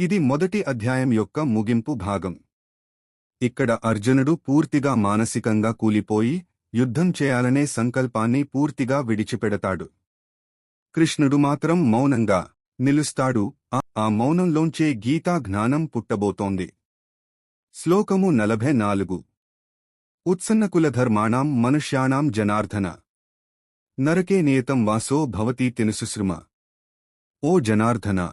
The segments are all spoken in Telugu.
ఇది మొదటి అధ్యాయం యొక్క ముగింపు భాగం. ఇక్కడ అర్జునుడు పూర్తిగా మానసికంగా కూలిపోయి యుద్ధం చేయాలనే సంకల్పాన్ని పూర్తిగా విడిచిపెడతాడు. కృష్ణుడు మాత్రం మౌనంగా నిలుస్తాడు ఆ- మౌనంలోంచే గీతా జ్ఞానం పుట్టబోతోంది. శ్లోకము నలభై నాలుగు. ఉత్సన్నకులధర్మాణం మనుష్యాణం జనార్దన. నరకే నియతం వాసో భవతి తినుసుశ్రుమ. ఓ జనార్దన!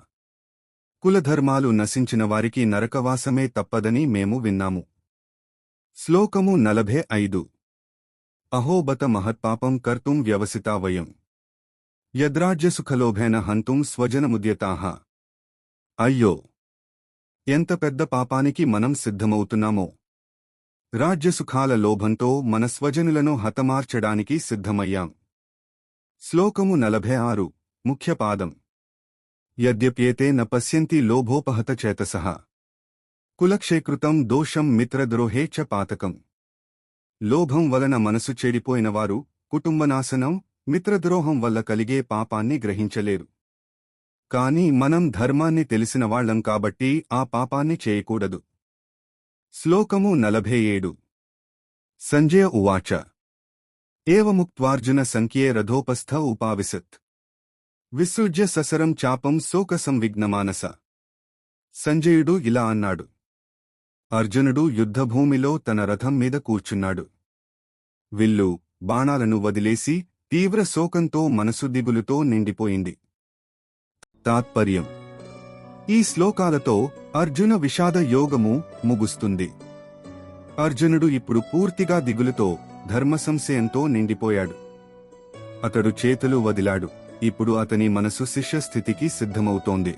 కులధర్మాలు నశించిన వారికి నరకవాసమే తప్పదని మేము విన్నాము. శ్లోకము నలభై ఐదు. అహోబత మహత్పాపం కర్తుం వ్యవసితా వయం. యద్రాజ్యసుఖలోభేన హంతుం స్వజనముద్యతాహ అయ్యో! ఎంత పెద్ద పాపానికి మనం సిద్ధమవుతున్నామో. రాజ్యసుఖాల లోభంతో మన స్వజనులను హతమార్చడానికి సిద్ధమయ్యాం. శ్లోకము నలభై ఆరు. ముఖ్యపాదం యద్యప్యేతే న పశ్యంతి లోభోపహత చేతస. కులక్షేకృతం దోషం మిత్రద్రోహే చ పాతకం. లోభం వలన మనసు చెడిపోయినవారు కుటుంబనాశనం మిత్రద్రోహం వల్ల కలిగే పాపాన్ని గ్రహించలేరు. కాని మనం ధర్మాన్ని తెలిసినవాళ్ళం కాబట్టి ఆ పాపాన్ని చేయకూడదు. శ్లోకము నలభై ఏడు. సంజయ ఉవాచ. ఏవముక్త్వార్జున సంఖ్యే రథోపస్థ ఉపావిశత్. విసృజ్య ససరం చాపం శోకసంవిఘ్నమానస సంజయుడు ఇలా అన్నాడు. అర్జునుడు యుద్ధభూమిలో తన రథం మీద కూర్చున్నాడు. విల్లు బాణాలను వదిలేసి తీవ్ర శోకంతో మనసు దిగులుతో నిండిపోయింది. తాత్పర్యం. ఈ శ్లోకాలతో అర్జున విషాద యోగము ముగుస్తుంది. అర్జునుడు ఇప్పుడు పూర్తిగా దిగులుతో ధర్మ సంశయంతో నిండిపోయాడు. అతడు చేతులు వదిలాడు. ఇప్పుడు అతని మనసు శిష్య స్థితికి సిద్ధమవుతోంది.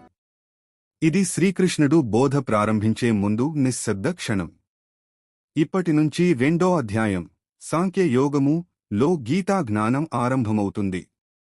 ఇది శ్రీకృష్ణుడు బోధ ప్రారంభించే ముందు నిశ్శబ్ద క్షణం. ఇప్పటినుంచి రెండో అధ్యాయం సాంఖ్య యోగము లో గీతా జ్ఞానం ఆరంభమవుతుంది.